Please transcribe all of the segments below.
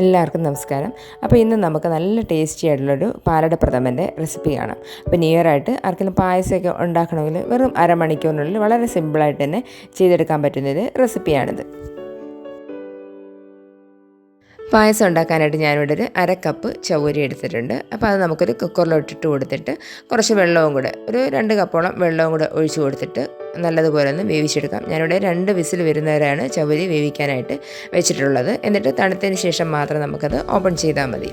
എല്ലാവർക്കും നമസ്കാരം. അപ്പോൾ ഇന്ന് നമുക്ക് നല്ല ടേസ്റ്റി ആയിട്ടുള്ളൊരു പാലട പ്രഥമന്റെ റെസിപ്പി കാണാം. അപ്പോൾ ന്യൂ ഇയർ ആയിട്ട് ആർക്കെങ്കിലും പായസമൊക്കെ ഉണ്ടാക്കണമെങ്കിൽ വെറും അരമണിക്കൂറിനുള്ളിൽ വളരെ സിമ്പിളായിട്ട് തന്നെ ചെയ്തെടുക്കാൻ പറ്റുന്നൊരു റെസിപ്പിയാണിത് പായസം ഉണ്ടാക്കാനായിട്ട് ഞാനിവിടെ ഒരു അര കപ്പ് ചവ്വരി എടുത്തിട്ടുണ്ട്. അപ്പോൾ അത് നമുക്കൊരു കുക്കറിലോട്ടിട്ട് കൊടുത്തിട്ട് കുറച്ച് വെള്ളവും കൂടെ ഒരു രണ്ട് കപ്പോളം വെള്ളവും കൂടെ ഒഴിച്ചു കൊടുത്തിട്ട് നല്ലതുപോലെ ഒന്ന് വേവിച്ചെടുക്കാം. ഞാനിവിടെ രണ്ട് വിസിൽ വരുന്നവരാണ് ചവരി വേവിക്കാനായിട്ട് വെച്ചിട്ടുള്ളത്. എന്നിട്ട് തണുത്തതിന് ശേഷം മാത്രം നമുക്കത് ഓപ്പൺ ചെയ്താൽ മതി.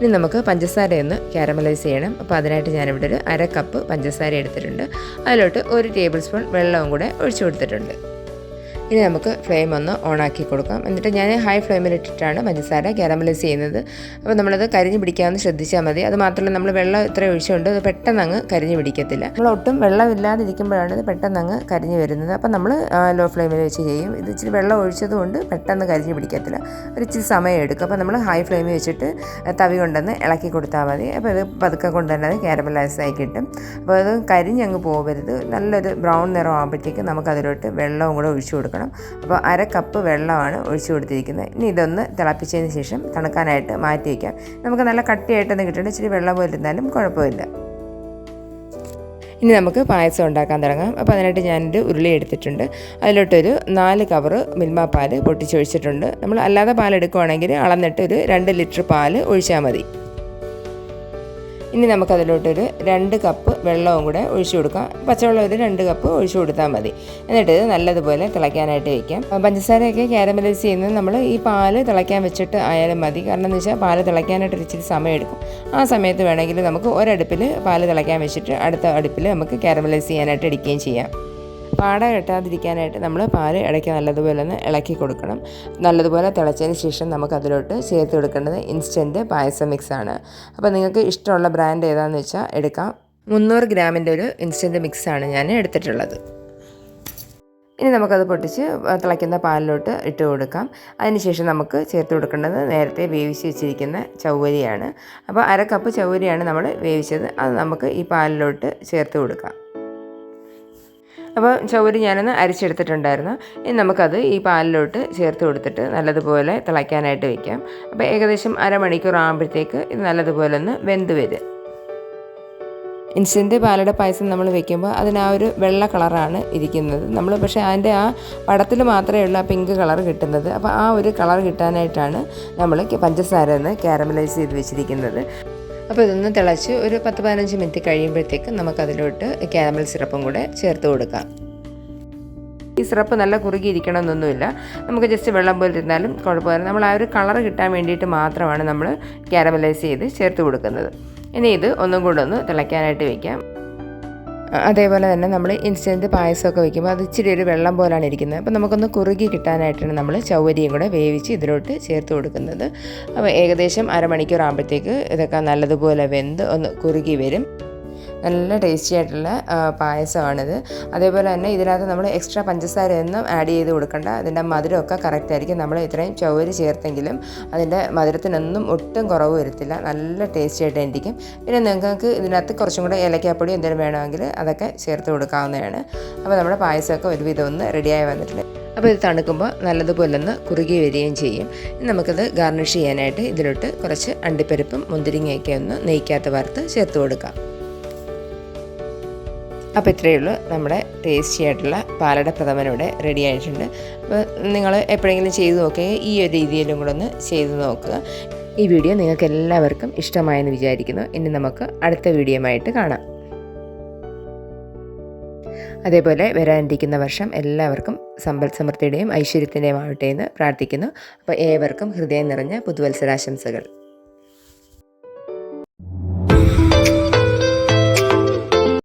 ഇനി നമുക്ക് പഞ്ചസാരയൊന്ന് ക്യാരമലൈസ് ചെയ്യണം. അപ്പോൾ അതിനായിട്ട് ഞാനിവിടെ ഒരു അര കപ്പ് പഞ്ചസാര എടുത്തിട്ടുണ്ട്. അതിലോട്ട് ഒരു ടേബിൾ സ്പൂൺ വെള്ളവും കൂടെ ഒഴിച്ചു കൊടുത്തിട്ടുണ്ട്. ഇനി നമുക്ക് ഫ്ലെയിം ഒന്ന് ഓണാക്കി കൊടുക്കാം. എന്നിട്ട് ഞാൻ ഹൈ ഫ്ലെയിമിലിട്ടിട്ടാണ് പഞ്ചസാര കാരമലൈസ് ചെയ്യുന്നത്. അപ്പോൾ നമ്മളത് കരിഞ്ഞ് പിടിക്കാമെന്ന് ശ്രദ്ധിച്ചാൽ മതി. അത് മാത്രമല്ല നമ്മൾ വെള്ളം ഇത്ര ഒഴിച്ചുകൊണ്ട് അത് പെട്ടെന്ന് അങ്ങ് കരിഞ്ഞ് പിടിക്കത്തില്ല. നമ്മൾ ഒട്ടും വെള്ളമില്ലാതിരിക്കുമ്പോഴാണ് ഇത് പെട്ടെന്ന് അങ്ങ് കരിഞ്ഞ് വരുന്നത്. അപ്പോൾ നമ്മൾ ലോ ഫ്ലെയിമിൽ വെച്ച് ചെയ്യും. ഇത് ഇച്ചിരി വെള്ളം ഒഴിച്ചതുകൊണ്ട് പെട്ടെന്ന് കരിഞ്ഞ് പിടിക്കത്തില്ല. ഒരു ഇച്ചിരി സമയം എടുക്കും. അപ്പോൾ നമ്മൾ ഹൈ ഫ്ലെയിമിൽ വെച്ചിട്ട് തവി കൊണ്ടുവന്ന് ഇളക്കി കൊടുത്താൽ മതി. അപ്പോൾ ഇത് പതുക്കെ കൊണ്ട് തന്നെ അത് കാരമലൈസ് ആയി കിട്ടും. അപ്പോൾ അത് കരിഞ്ഞങ്ങ് പോകരുത്. നല്ലൊരു ബ്രൗൺ നിറം ആകുമ്പോഴത്തേക്ക് നമുക്ക് അതിലോട്ട് വെള്ളവും കൂടെ ഒഴിച്ചു കൊടുക്കണം. അപ്പോൾ അര കപ്പ് വെള്ളമാണ് ഒഴിച്ചു കൊടുത്തിരിക്കുന്നത്. ഇനി ഇതൊന്ന് തിളപ്പിച്ചതിന് ശേഷം തണുക്കാനായിട്ട് മാറ്റി വയ്ക്കാം. നമുക്ക് നല്ല കട്ടിയായിട്ടൊന്ന് കിട്ടണം ഇച്ചിരി വെള്ളം പോലെ ഇരുന്നാലും കുഴപ്പമില്ല. ഇനി നമുക്ക് പായസം ഉണ്ടാക്കാൻ തുടങ്ങാം. അപ്പോൾ അതിനായിട്ട് ഞാനൊരു ഉരുളി എടുത്തിട്ടുണ്ട്. അതിലോട്ടൊരു നാല് കവറ് മിൽമ പാൽ പൊട്ടിച്ചൊഴിച്ചിട്ടുണ്ട്. നമ്മൾ അല്ലാതെ പാൽ എടുക്കുവാണെങ്കിൽ അളന്നിട്ട് ഒരു രണ്ട് ലിറ്റർ പാൽ ഒഴിച്ചാൽ മതി. ഇനി നമുക്കതിലോട്ടൊരു രണ്ട് കപ്പ് വെള്ളവും കൂടെ ഒഴിച്ചു കൊടുക്കാം. പച്ചവെള്ളം ഒരു രണ്ട് കപ്പ് ഒഴിച്ചു കൊടുത്താൽ മതി. എന്നിട്ട് ഇത് നല്ലതുപോലെ തിളയ്ക്കാനായിട്ട് വയ്ക്കാം പഞ്ചസാരയൊക്കെ ക്യാരമലൈസ് ചെയ്യുന്നത് നമ്മൾ ഈ പാൽ തിളയ്ക്കാൻ വെച്ചിട്ട് ആയാലും മതി. കാരണം എന്ന് വെച്ചാൽ പാൽ തിളയ്ക്കാനായിട്ട് ഇച്ചിരി സമയം എടുക്കും ആ സമയത്ത് വേണമെങ്കിൽ നമുക്ക് ഒരടുപ്പിൽ പാൽ തിളയ്ക്കാൻ വെച്ചിട്ട് അടുത്ത അടുപ്പിൽ നമുക്ക് ക്യാരമലൈസ് ചെയ്യാനായിട്ട് എടുക്കുകയും ചെയ്യാം. പാട കെട്ടാതിരിക്കാനായിട്ട് നമ്മൾ പാൽ ഇടയ്ക്ക് നല്ലതുപോലെ ഒന്ന് ഇളക്കി കൊടുക്കണം. നല്ലതുപോലെ തിളച്ചതിന് ശേഷം നമുക്ക് അതിലോട്ട് ചേർത്ത് കൊടുക്കേണ്ടത് ഇൻസ്റ്റന്റ് പായസം മിക്സാണ് അപ്പോൾ നിങ്ങൾക്ക് ഇഷ്ടമുള്ള ബ്രാൻഡ് ഏതാണെന്ന് വെച്ചാൽ എടുക്കാം. മുന്നൂറ് ഗ്രാമിന്റെ ഒരു ഇൻസ്റ്റന്റ് മിക്സാണ് ഞാൻ എടുത്തിട്ടുള്ളത്. ഇനി നമുക്കത് പൊട്ടിച്ച് തിളയ്ക്കുന്ന പാലിലോട്ട് ഇട്ട് കൊടുക്കാം. അതിനുശേഷം നമുക്ക് ചേർത്ത് കൊടുക്കേണ്ടത് നേരത്തെ വേവിച്ച് വെച്ചിരിക്കുന്ന ചൗവരിയാണ് അപ്പോൾ അര കപ്പ് ചൗവരിയാണ് നമ്മൾ വേവിച്ചത്. അത് നമുക്ക് ഈ പാലിലോട്ട് ചേർത്ത് കൊടുക്കാം. അപ്പോൾ ചൗരി ഞാനൊന്ന് അരിച്ചെടുത്തിട്ടുണ്ടായിരുന്നു. ഇനി നമുക്കത് ഈ പാലിലോട്ട് ചേർത്ത് കൊടുത്തിട്ട് നല്ലതുപോലെ തിളയ്ക്കാനായിട്ട് വയ്ക്കാം അപ്പോൾ ഏകദേശം അരമണിക്കൂർ ആകുമ്പോഴത്തേക്ക് ഇത് നല്ലതുപോലെ ഒന്ന് വെന്ത് വരും. ഇൻസ്റ്റന്റ് പാലട പായസം നമ്മൾ വെക്കുമ്പോൾ അതിന് ആ ഒരു വെള്ള കളറാണ് ഇരിക്കുന്നത്. നമ്മൾ പക്ഷേ അതിന്റെ ആ പടത്തിൽ മാത്രമേ ഉള്ളൂ ആ പിങ്ക് കളർ കിട്ടുന്നത്. അപ്പോൾ ആ ഒരു കളർ കിട്ടാനായിട്ടാണ് നമ്മൾ പഞ്ചസാര ഒന്ന് ക്യാരമലൈസ് ചെയ്ത് വെച്ചിരിക്കുന്നത്. അപ്പോൾ ഇതൊന്ന് തിളച്ച് ഒരു പത്ത് പതിനഞ്ച് മിനിറ്റ് കഴിയുമ്പോഴത്തേക്ക് നമുക്കതിലോട്ട് ക്യാരമൽ സിറപ്പും കൂടെ ചേർത്ത് കൊടുക്കാം. ഈ സിറപ്പ് നല്ല കുറുകിയിരിക്കണം എന്നൊന്നുമില്ല നമുക്ക് ജസ്റ്റ് വെള്ളം പോലെ ഇരുന്നാലും കുഴപ്പമില്ല. നമ്മൾ ആ ഒരു കളർ കിട്ടാൻ വേണ്ടിയിട്ട് മാത്രമാണ് നമ്മൾ ക്യാരമലൈസ് ചെയ്ത് ചേർത്ത് കൊടുക്കുന്നത്. ഇനി ഇത് ഒന്നും കൂടെ ഒന്ന് തിളയ്ക്കാനായിട്ട് വയ്ക്കാം അതേപോലെ തന്നെ നമ്മൾ ഇൻസ്റ്റന്റ് പായസമൊക്കെ വയ്ക്കുമ്പോൾ അത് ഇച്ചിരി ഒരു വെള്ളം പോലാണ് ഇരിക്കുന്നത്. അപ്പോൾ നമുക്കൊന്ന് കുറുകി കിട്ടാനായിട്ടാണ് നമ്മൾ ചൗവരിയും കൂടെ വേവിച്ച് ഇതിലോട്ട് ചേർത്ത് കൊടുക്കുന്നത്. അപ്പോൾ ഏകദേശം അരമണിക്കൂർ ആകുമ്പോഴത്തേക്ക് ഇതൊക്കെ നല്ലതുപോലെ വെന്ത് ഒന്ന് കുറുകി വരും. നല്ല ടേസ്റ്റി ആയിട്ടുള്ള പായസമാണിത്. അതേപോലെ തന്നെ ഇതിനകത്ത് നമ്മൾ എക്സ്ട്രാ പഞ്ചസാര ഒന്നും ആഡ് ചെയ്ത് കൊടുക്കേണ്ട. അതിന്റെ മധുരമൊക്കെ കറക്റ്റ് ആയിരിക്കും. നമ്മൾ ഇത്രയും ചവര് ചേർത്തെങ്കിലും അതിന്റെ മധുരത്തിനൊന്നും ഒട്ടും കുറവ് വരത്തില്ല. നല്ല ടേസ്റ്റി ആയിട്ട് ഇരിക്കും പിന്നെ നിങ്ങൾക്ക് ഇതിനകത്ത് കുറച്ചും കൂടെ ഏലക്കാപ്പൊടി എന്തെങ്കിലും വേണമെങ്കിൽ അതൊക്കെ ചേർത്ത് കൊടുക്കാവുന്നതാണ്. അപ്പോൾ നമ്മുടെ പായസമൊക്കെ ഒരുവിധം ഒന്ന് റെഡിയായി വന്നിട്ടുണ്ട്. അപ്പോൾ ഇത് തണുക്കുമ്പോൾ നല്ലതുപോലെ ഒന്ന് കുറുകി വരികയും ചെയ്യും. നമുക്കത് ഗാർണിഷ് ചെയ്യാനായിട്ട് ഇതിലോട്ട് കുറച്ച് അണ്ടിപ്പരിപ്പും മുന്തിരിങ്ങയൊക്കെ ഒന്ന് നെയ്ക്കാത്ത വറുത്ത് ചേർത്ത് കൊടുക്കാം. അപ്പോൾ ഇത്രയേ ഉള്ളൂ. നമ്മുടെ ടേസ്റ്റി ആയിട്ടുള്ള പാലട പ്രഥമൻ ഇവിടെ റെഡി ആയിട്ടുണ്ട്. അപ്പോൾ നിങ്ങൾ എപ്പോഴെങ്കിലും ചെയ്ത് നോക്കുക ഈ ഒരു രീതിയിലും കൂടെ ഒന്ന് ചെയ്ത് നോക്കുക. ഈ വീഡിയോ നിങ്ങൾക്ക് എല്ലാവർക്കും ഇഷ്ടമായെന്ന് വിചാരിക്കുന്നു. ഇനി നമുക്ക് അടുത്ത വീഡിയോയുമായിട്ട് കാണാം. അതേപോലെ വരാനിരിക്കുന്ന വർഷം എല്ലാവർക്കും സമ്പൽ സമൃദ്ധിയുടെയും ഐശ്വര്യത്തിന്റെയും ആവട്ടെ എന്ന് പ്രാർത്ഥിക്കുന്നു. അപ്പോൾ ഏവർക്കും ഹൃദയം നിറഞ്ഞ പുതുവത്സരാശംസകൾ.